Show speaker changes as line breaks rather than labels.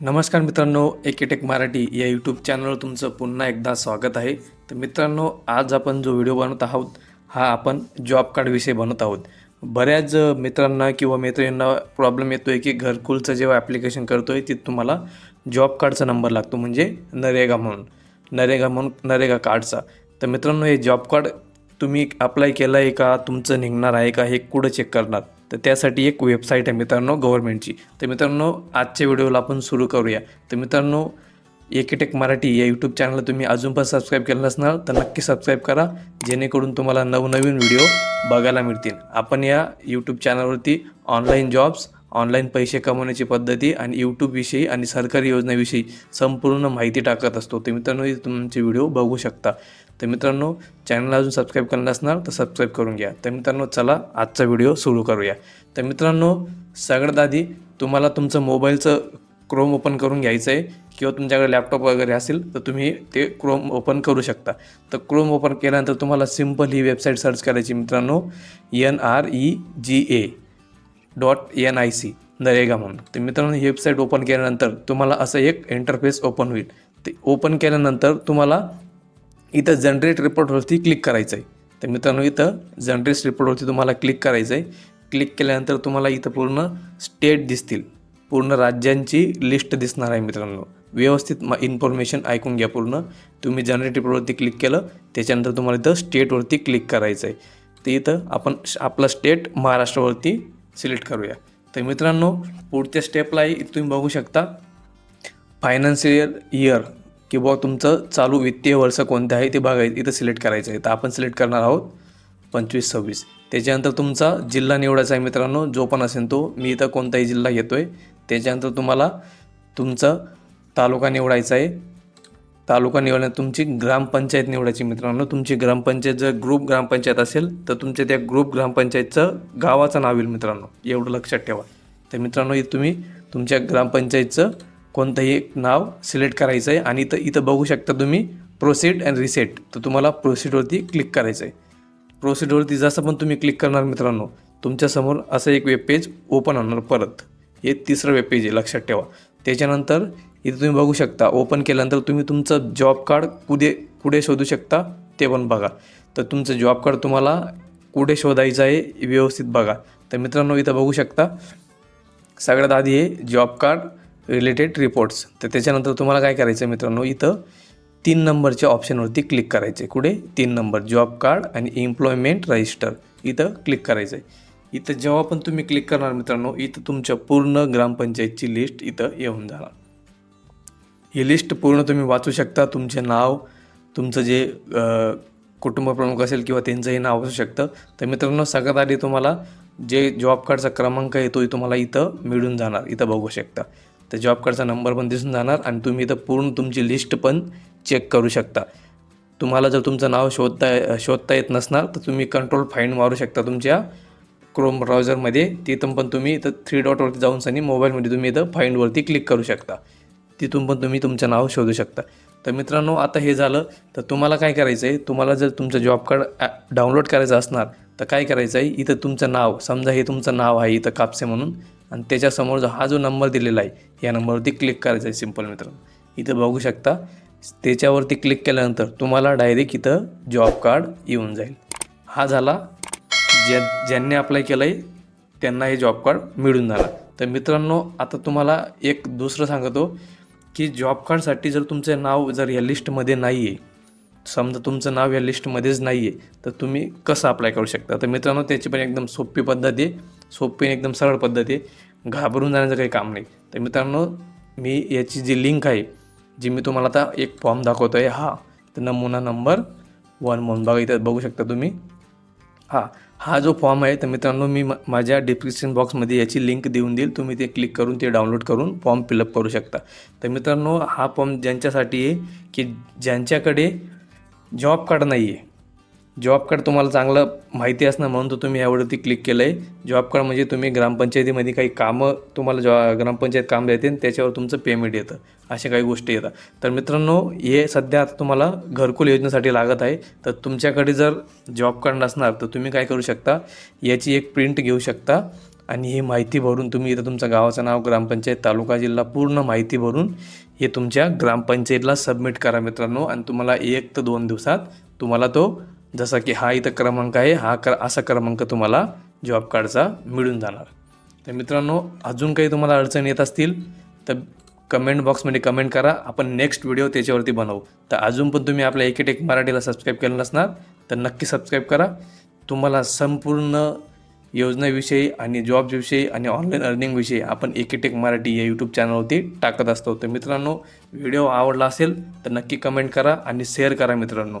नमस्कार मित्रांनो एकेटेक मराठी या यूट्यूब चॅनलवर तुमचं पुन्हा एकदा स्वागत आहे. तर मित्रांनो आज आपण जो व्हिडिओ बनवत आहोत हा आपण जॉब कार्डविषयी बनवत आहोत. बऱ्याच मित्रांना किंवा मैत्रिणींना प्रॉब्लेम येतो आहे की घरकुलचं जेव्हा ॲप्लिकेशन करतो आहे तिथं तुम्हाला जॉब कार्डचा नंबर लागतो म्हणजे नरेगा म्हणून. नरेगा म्हणून नरेगा कार्डचा तर मित्रांनो हे जॉब कार्ड तुम्ही अप्लाय केलं आहे का? तुमचं निघणार आहे का? हे कुठं चेक करणार? तर त्यासाठी एक वेबसाईट आहे मित्रांनो गव्हर्नमेंटची तर मित्रांनो आजच्या व्हिडिओला आपण सुरू करूया. तर मित्रांनो एकेटेक मराठी या यूट्यूब चॅनलला तुम्ही अजून पण सबस्क्राईब केलं नसणार तर नक्की सबस्क्राईब करा जेणेकरून तुम्हाला नवनवीन व्हिडिओ बघायला मिळतील. आपण या यूट्यूब चॅनलवरती ऑनलाईन जॉब्स ऑनलाईन पैसे कमवण्याची पद्धती आणि यूट्यूबविषयी आणि सरकारी योजनेविषयी संपूर्ण माहिती टाकत असतो. तर मित्रांनो तुमचे व्हिडिओ बघू शकता. तर मित्रांनो चॅनलला अजून सबस्क्राईब करणार नसणार तर सबस्क्राईब करून घ्या. तर मित्रांनो चला आजचा व्हिडिओ सुरू करूया. तर मित्रांनो सगळ्यात आधी तुम्हाला तुमचं मोबाईलचं क्रोम ओपन करून घ्यायचं आहे किंवा तुमच्याकडे लॅपटॉप वगैरे असेल तर तुम्ही ते क्रोम ओपन करू शकता. तर क्रोम ओपन केल्यानंतर तुम्हाला सिंपल ही वेबसाईट सर्च करायची मित्रांनो. N R E G A dot N I C NREGA म्हणून. तर मित्रांनो ही वेबसाईट ओपन केल्यानंतर तुम्हाला असं एक इंटरफेस ओपन होईल. ते ओपन केल्यानंतर तुम्हाला इथं जनरेट रिपोर्टवरती क्लिक करायचं आहे. तर मित्रांनो इथं जनरेट रिपोर्टवरती तुम्हाला क्लिक करायचं आहे. क्लिक केल्यानंतर तुम्हाला इथं पूर्ण स्टेट दिसतील. पूर्ण राज्यांची लिस्ट दिसणार आहे मित्रांनो. व्यवस्थित मा इन्फॉर्मेशन ऐकून घ्या पूर्ण. तुम्ही जनरेट रिपोर्टवरती क्लिक केलं त्याच्यानंतर तुम्हाला इथं स्टेटवरती क्लिक करायचं आहे. तर इथं आपण श- आपला स्टेट महाराष्ट्रावरती सिलेक्ट करूया. तर मित्रांनो पुढच्या स्टेपलाही तुम्ही बघू शकता. फायनान्शियल इयर किंवा तुमचं चालू वित्तीय वर्ष कोणतं आहे ते बघायचं इथं सिलेक्ट करायचं आहे. तर आपण सिलेक्ट करणार आहोत पंचवीस सव्वीस. त्याच्यानंतर तुमचा जिल्हा निवडायचा आहे मित्रांनो जो पण असेल तो मी इथं कोणताही जिल्हा घेतो आहे त्याच्यानंतर तुम्हाला तुमचं तालुका निवडायचा आहे. तालुका निवडण्यात तुमची ग्रामपंचायत निवडायची मित्रांनो. तुमची ग्रामपंचायत जर ग्रुप ग्रामपंचायत असेल तर तुमच्या त्या ग्रुप ग्रामपंचायतचं गावाचं नाव येईल मित्रांनो. एवढं लक्षात ठेवा. तर मित्रांनो तुम्ही तुमच्या ग्रामपंचायतचं कोणतंही एक नाव सिलेक्ट करायचं आहे आणि इथं इथं बघू शकता तुम्ही प्रोसीड अँड रिसेट तर तुम्हाला प्रोसीडवरती क्लिक करायचं आहे प्रोसिडवरती जसं पण तुम्ही क्लिक करणार मित्रांनो तुमच्यासमोर असं एक वेब पेज ओपन होणार परत. हे तिसरं वेबपेज आहे लक्षात ठेवा. त्याच्यानंतर इथे तुम्ही बघू शकता ओपन केल्यानंतर तुम्ही तुमचं जॉब कार्ड कुठे कुठे शोधू शकता ते पण बघा. तर तुमचं जॉब कार्ड तुम्हाला कुठे शोधायचं आहे व्यवस्थित बघा. तर मित्रांनो इथं बघू शकता सगळ्यात आधी आहे जॉब कार्ड रिलेटेड रिपोर्ट्स तर त्याच्यानंतर तुम्हाला काय करायचं आहे मित्रांनो इथं तीन नंबरच्या ऑप्शनवरती क्लिक करायचे कुठे? तीन नंबर जॉब कार्ड आणि एम्प्लॉयमेंट रजिस्टर इथं क्लिक करायचं आहे. इथं जेव्हा पण तुम्ही क्लिक करणार मित्रांनो इथं तुमच्या पूर्ण ग्रामपंचायतची लिस्ट इथं येऊन जाणार. ही लिस्ट पूर्ण तुम्ही वाचू शकता तुमचे नाव तुमचं जे कुटुंब प्रमुख असेल किंवा त्यांचंही नाव असू शकतं. तर मित्रांनो सगळ्यात आधी तुम्हाला जे जॉब कार्डचा क्रमांक आहे तोही तुम्हाला इथं मिळून जाणार. इथं बघू शकता. तर जॉब कार्डचा नंबर पण दिसून जाणार आणि तुम्ही इथं पूर्ण तुमची लिस्ट पण चेक करू शकता. तुम्हाला जर तुमचं नाव शोधता शोधता येत नसणार तर तुम्ही कंट्रोल फाईंड मारू शकता तुमच्या क्रोम ब्राउझरमध्ये तिथून पण तुम्ही इथं थ्री डॉटवरती जाऊन सनी मोबाईलमध्ये तुम्ही इथं फाईंडवरती क्लिक करू शकता. तिथून पण तुम्ही तुमचं नाव शोधू शकता. तर मित्रांनो आता हे झालं. तर तुम्हाला काय करायचं आहे तुम्हाला जर तुमचं जॉब कार्ड डाउनलोड करायचं असणार तर काय करायचं आहे इथं तुमचं नाव समजा हे तुमचं नाव आहे इथं कापसे म्हणून आणि त्याच्यासमोर जो हा जो नंबर दिलेला आहे या नंबरवरती क्लिक करायचं आहे सिंपल मित्रांनो. इथं बघू शकता. त्याच्यावरती क्लिक केल्यानंतर तुम्हाला डायरेक्ट इथं जॉब कार्ड येऊन जाईल. हा झाला ज्या ज्यांनी अप्लाय केलं आहे त्यांना हे जॉब कार्ड मिळून जाणार. तर मित्रांनो आता तुम्हाला एक दुसरं सांगतो की जॉब कार्डसाठी जर तुमचं नाव जर या लिस्टमध्ये नाही आहे समजा तुमचं नाव या लिस्टमध्येच नाही आहे तर तुम्ही कसं अप्लाय करू शकता? तर मित्रांनो त्याची पण एकदम सोपी पद्धत आहे. सोपी आणि एकदम सरळ पद्धत आहे. घाबरून जाण्याचं काही काम नाही. तर मित्रांनो मी याची जी लिंक आहे जी मी तुम्हाला आता एक फॉर्म दाखवतो आहे हा. तर नमुना नंबर वन म्हणून बघा इथं बघू शकता तुम्ही. हां. हा जो फॉर्म आहे तर मित्रांनो मी मा- माझ्या डिस्क्रिप्शन बॉक्समध्ये याची लिंक देऊन देईल. तुम्ही ते क्लिक करून ते डाउनलोड करून फॉर्म फिलअप करू शकता. तर मित्रांनो हा फॉर्म ज्यांच्यासाठी आहे की ज्यांच्याकडे जॉब कार्ड नाही आहे जॉब कार्ड तुम्हाला चांगलं माहिती असणं म्हणून तर तुम्ही यावरती क्लिक केलं आहे जॉब कार्ड म्हणजे तुम्ही ग्रामपंचायतीमध्ये काही कामं तुम्हाला जॉ ग्रामपंचायत काम देते आणि त्याच्यावर तुमचं पेमेंट येतं. अशा काही गोष्टी येतात. तर मित्रांनो हे सध्या आता तुम्हाला घरकुल योजनेसाठी लागत आहे. तर तुमच्याकडे जर जॉब कार्ड नसणार तर तुम्ही काय करू शकता? याची एक प्रिंट घेऊ शकता आणि ही माहिती भरून तुम्ही इथं तुमचं गावाचं नाव ग्रामपंचायत तालुका जिल्हा पूर्ण माहिती भरून हे तुमच्या ग्रामपंचायतला सबमिट करा मित्रांनो. आणि तुम्हाला एक ते दोन दिवसात तुम्हाला तो जसा की हा इथं क्रमांक आहे हा क्र असा क्रमांक तुम्हाला जॉब कार्डचा मिळून जाणार. तर मित्रांनो अजून काही तुम्हाला अडचण येत असतील तर कमेंट बॉक्समध्ये कमेंट करा. आपण नेक्स्ट व्हिडिओ त्याच्यावरती बनवू. तर अजून पण तुम्ही आपल्या एकेटेक मराठीला सबस्क्राईब केलं नसणार तर नक्की सबस्क्राईब करा. तुम्हाला संपूर्ण योजनेविषयी आणि जॉबविषयी आणि ऑनलाईन अर्निंगविषयी आपण एकेटेक मराठी या यूट्यूब चॅनलवरती टाकत असतो. तर मित्रांनो व्हिडिओ आवडला असेल तर नक्की कमेंट करा आणि शेअर करा मित्रांनो.